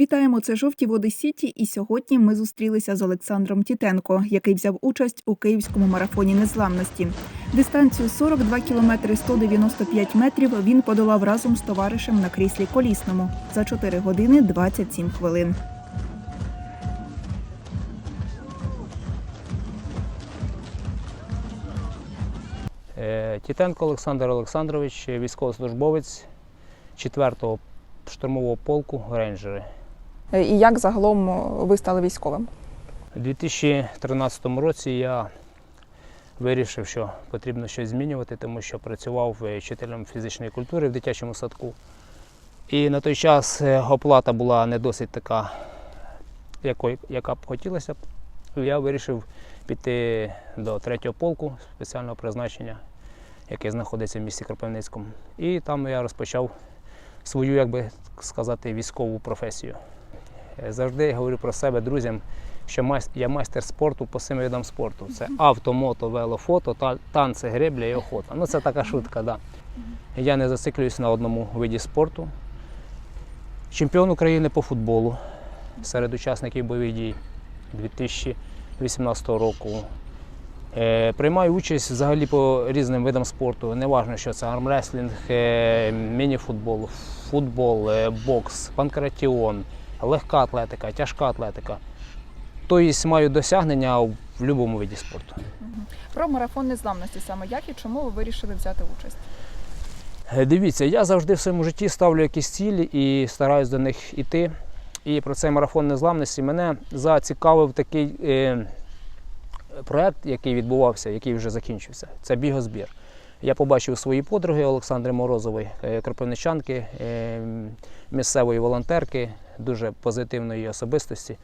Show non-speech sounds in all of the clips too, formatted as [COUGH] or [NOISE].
Вітаємо це жовті води Сіті. І сьогодні ми зустрілися з Олександром Тітенко, який взяв участь у київському марафоні незламності. Дистанцію 42 кілометри 195 метрів він подолав разом з товаришем на кріслі колісному за 4 години 27 хвилин. Е, Тітенко Олександр Олександрович, військовослужбовець 4-го штурмового полку рейнджери. Е, І як загалом ви стали військовим? У 2013 році я вирішив, що потрібно щось змінювати, тому що працював е, вчителем фізичної культури в дитячому садку. І на той час е, оплата була не досить така, яка б хотілося. Я вирішив піти до третього полку спеціального призначення, який знаходиться в місті Кропивницькому. І там я розпочав свою, як би сказати, військову професію. Е, Завжди говорю про себе друзям, що я майстер спорту по семи видам спорту. Це авто, мото, вело, фото, та- танці, гребля і охота. Ну це така шутка, да. Я не зациклююсь на одному виді спорту. Чемпіон України по футболу серед учасників бойових дій 2018 року. Е, Приймаю участь взагалі по різним видам спорту. Неважно, що це армреслінг, е, мініфутбол, футбол, бокс, панкратіон, легка атлетика, тяжка атлетика. Тобто маю досягнення в будь-якому виді спорту. Про марафон незламності саме як і чому ви вирішили взяти участь? Е, Дивіться, я завжди в своєму житті ставлю якісь цілі і стараюсь до них йти. І про цей марафон незламності мене зацікавив такий е, проект, який відбувався, який вже закінчився. Це бігозбір. Я побачив свої подруги Олександри Морозової, е, кропивничанки, е, місцевої волонтерки, дуже позитивної особистості.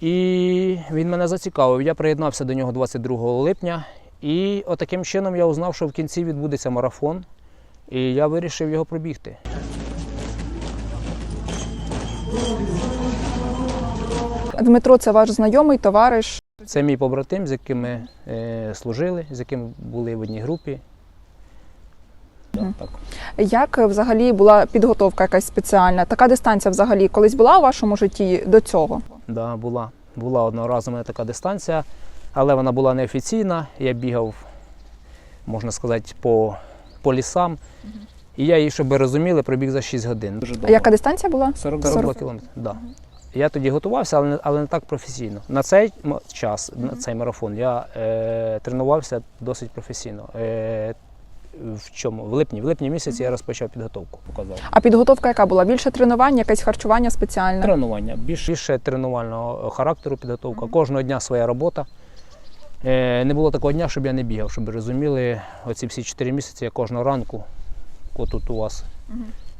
І він мене зацікавив. Я приєднався до нього 22 липня. І отаким чином я узнав, що в кінці відбудеться марафон. І я вирішив його пробігти. Дмитро, це ваш знайомий, товариш. Це мій побратим, з яким ми е, служили, з яким були в одній групі. Так. Як е, взагалі була підготовка якась спеціальна? Така дистанція взагалі колись була у вашому житті до цього? Да, була. Була одного разу у мене така дистанція, але вона була неофіційна. Я бігав, можна сказати, по, по лісам. І я її, щоб ви розуміли, пробіг за 6 годин. Дуже А яка дистанція була? 42 40. кілометри. Да. Я тоді готувався, але не, але не так професійно. На цей час, на цей марафон, я е, тренувався досить професійно. Е, в чому? В липні. В липні місяці я розпочав підготовку. Показав. А підготовка яка була? Більше тренувань, якесь харчування спеціальне? Тренування. Більше, більше тренувального характеру підготовка. Кожного дня своя робота. Е, не було такого дня, щоб я не бігав, щоб розуміли, оці всі 4 місяці я кожного ранку, отут у вас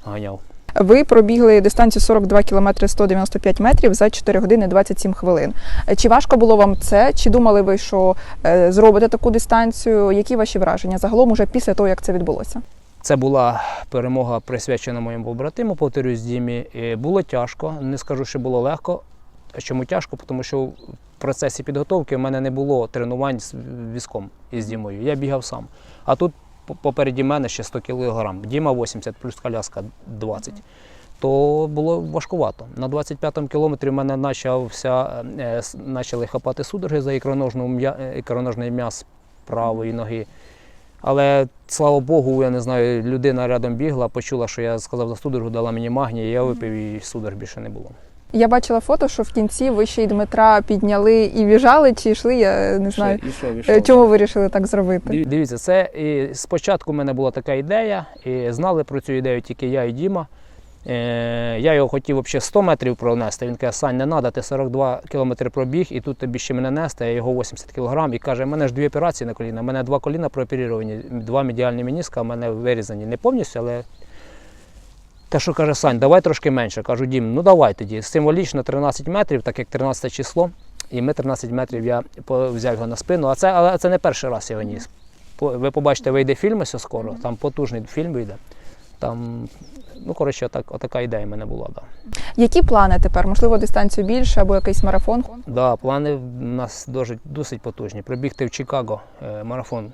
ганяв. Ви пробігли дистанцію 42 км 195 метрів за 4 години 27 хвилин. Чи важко було вам це? Чи думали ви, що е, зробите таку дистанцію? Які ваші враження загалом уже після того, як це відбулося? Це була перемога присвячена моєму побратиму, повторюсь, Дімі. Було тяжко, не скажу, що було легко. Чому тяжко? Тому що в процесі підготовки в мене не було тренувань з візком із Дімою. Я бігав сам. А тут попереді мене ще 100 кг. Діма 80 плюс коляска 20. То було важкувато. На 25-му кілометрі в мене почався, е, почали хапати судороги за е, ікроножний м'яз правої ноги. Але слава Богу, я не знаю, людина рядом бігла, почула, що я сказав за судорогу, дала мені магній, я випив і судорог більше не було. Я бачила фото, що в кінці ви ще й Дмитра підняли і біжали, чи йшли, я не знаю. Е, Чому ви вирішили так зробити? Диві- Дивіться, це і спочатку в мене була така ідея, і знали про цю ідею тільки я і Діма. Е, я його хотів взагалі 100 метрів пронести. Він каже, Сань, не треба, ти 42 кілометри пробіг, і тут тобі ще мене нести, а його 80 кілограм. І каже, в мене ж дві операції на коліна, в мене два коліна прооперовані, два медіальні меніска, в мене вирізані. Не повністю, але те, що каже Сань, давай трошки менше. Кажу, Дім, ну давай тоді. Символічно 13 метрів, так як 13 число. І ми 13 метрів я взяв його на спину. А це, але це не перший раз я його ніс. Ви побачите, вийде фільм ось скоро, там потужний фільм вийде. Там, ну, коротше, отак, отака ідея в мене була. Да. Які плани тепер? Можливо, дистанцію більше або якийсь марафон? Да, плани в нас досить, досить потужні. Прибігти в Чикаго е, марафон.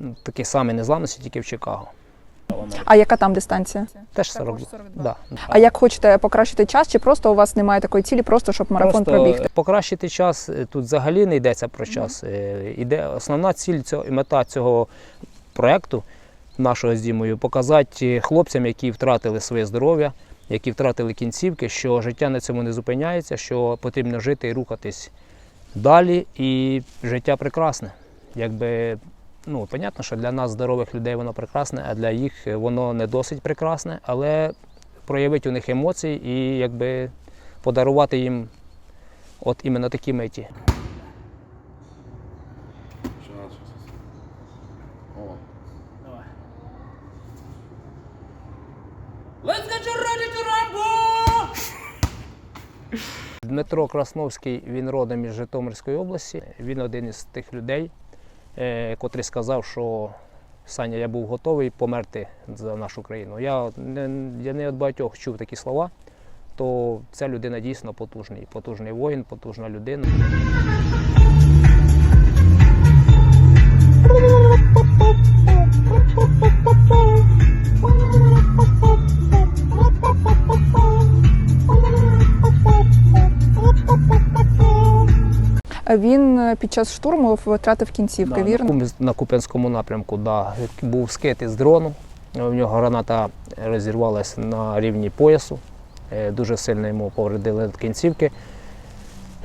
Ну, Такий самий незламності, тільки в Чикаго. Америки. А яка там дистанція? Теж 40. Да. А як хочете покращити час, чи просто у вас немає такої цілі, просто щоб марафон Просто пробігти? Покращити час е, тут взагалі не йдеться про час. Е, Іде основна ціль цього і мета цього проекту нашого з Дімою показати хлопцям, які втратили своє здоров'я, які втратили кінцівки, що життя на цьому не зупиняється, що потрібно жити і рухатись далі, і життя прекрасне. Якби ну, понятно, що для нас, здорових людей, воно прекрасне, а для їх воно не досить прекрасне, але проявити у них емоції і якби подарувати їм от іменно такі миті. Дмитро Красновський, він родом із Житомирської області. Він один із тих людей, е, котрий сказав, що Саня, я був готовий померти за нашу країну. Я не, я не від багатьох чув такі слова, то ця людина дійсно потужний, потужний воїн, потужна людина. [LAUGHS] Він е, під час штурму втратив кінцівки, Да, вірно? На, Куп'янському напрямку да, був скид із дрону. В нього граната розірвалася на рівні поясу. Е, Дуже сильно йому повредили кінцівки.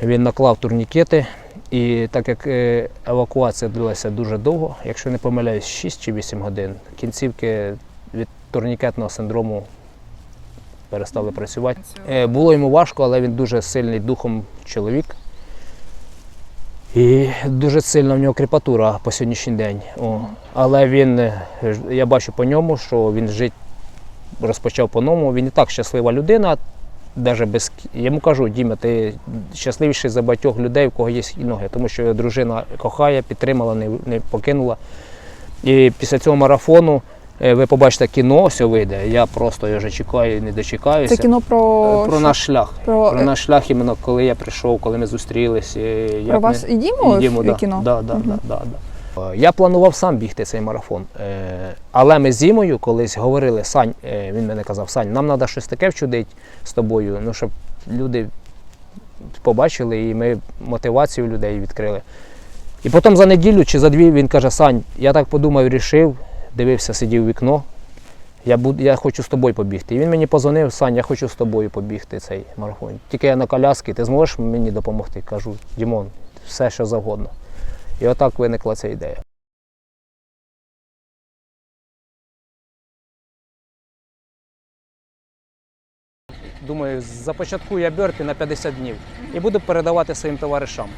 Він наклав турнікети. І так як е, евакуація длилася дуже довго, якщо не помиляюсь, 6 чи 8 годин, кінцівки від турнікетного синдрому перестали працювати. Було йому важко, але він дуже сильний духом чоловік. І дуже сильна в нього кріпатура по сьогоднішній день. О. Але він, е, я бачу по ньому, що він жити розпочав по-новому. Він і так щаслива людина. Даже без... йому кажу, Діма, ти щасливіший за багатьох людей, у кого є ноги, тому що дружина кохає, підтримала, не, покинула. І після цього марафону ви побачите кіно, все вийде. Я просто його вже чекаю і не дочекаюся. Це кіно про, Про наш шлях. про, Про е, наш шлях, іменно коли я прийшов, коли ми зустрілись. е, як про вас ми... і Діму, І Діму, в да. кіно? Да, да, Мгм. да, да, да. Е, Я планував сам бігти цей марафон. Е, Але ми з Дімою колись говорили, Сань, е, він мене казав, Сань, нам треба щось таке вчудити з тобою, ну, щоб люди побачили і ми мотивацію людей відкрили. І потім за неділю чи за дві він каже, Сань, я так подумав, рішив, дивився, сидів вікно. Я, буду, я хочу з тобою побігти. І він мені позвонив, Сань, я хочу з тобою побігти цей марафон. Тільки я на коляски, ти зможеш мені допомогти? Кажу, Дімон, все що завгодно. І отак виникла ця ідея. Думаю, започаткую я бьорпі на 50 днів і буду передавати своїм товаришам.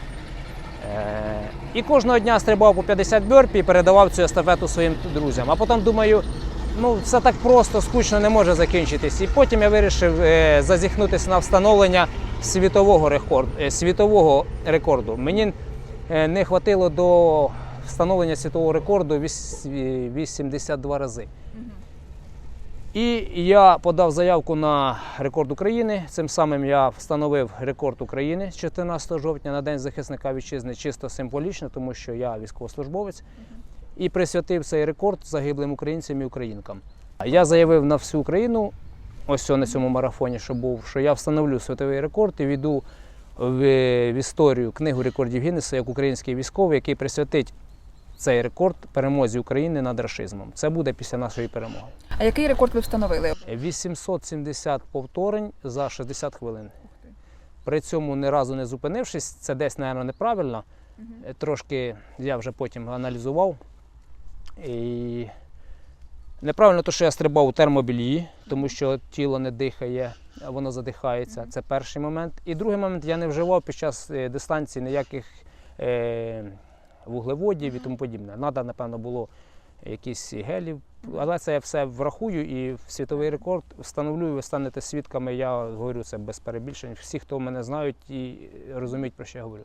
І кожного дня стрибав по 50 бьорпі і передавав цю естафету своїм друзям. А потім думаю, ну це так просто, скучно не може закінчитись. І потім я вирішив е, зазіхнутися на встановлення світового рекорду. е, Світового рекорду. Мені е, не хватило до встановлення світового рекорду віс- е, 82 рази. І я подав заявку на рекорд України. Цим самим я встановив рекорд України з 14 жовтня на День захисника вітчизни чисто символічно, тому що я військовослужбовець і присвятив цей рекорд загиблим українцям і українкам. Я заявив на всю Україну, ось на цьому марафоні, що був, що я встановлю світовий рекорд і війду в, в історію книгу рекордів Гіннеса як український військовий, який присвятить цей рекорд перемозі України над рашизмом. Це буде після нашої перемоги. А який рекорд ви встановили? 870 повторень за 60 хвилин. При цьому ні разу не зупинившись, це десь, мабуть, неправильно. Трошки я вже потім аналізував. І неправильно те, що я стрибав у термобілії, тому що тіло не дихає, воно задихається. Це перший момент. І другий момент я не вживав під час е, дистанції ніяких е, вуглеводів і тому подібне. Надо, напевно, було якісь гелів. Але це я все врахую і в світовий рекорд встановлю, ви станете свідками. Я говорю це без перебільшень. Всі, хто мене знають і розуміють, про що я говорю.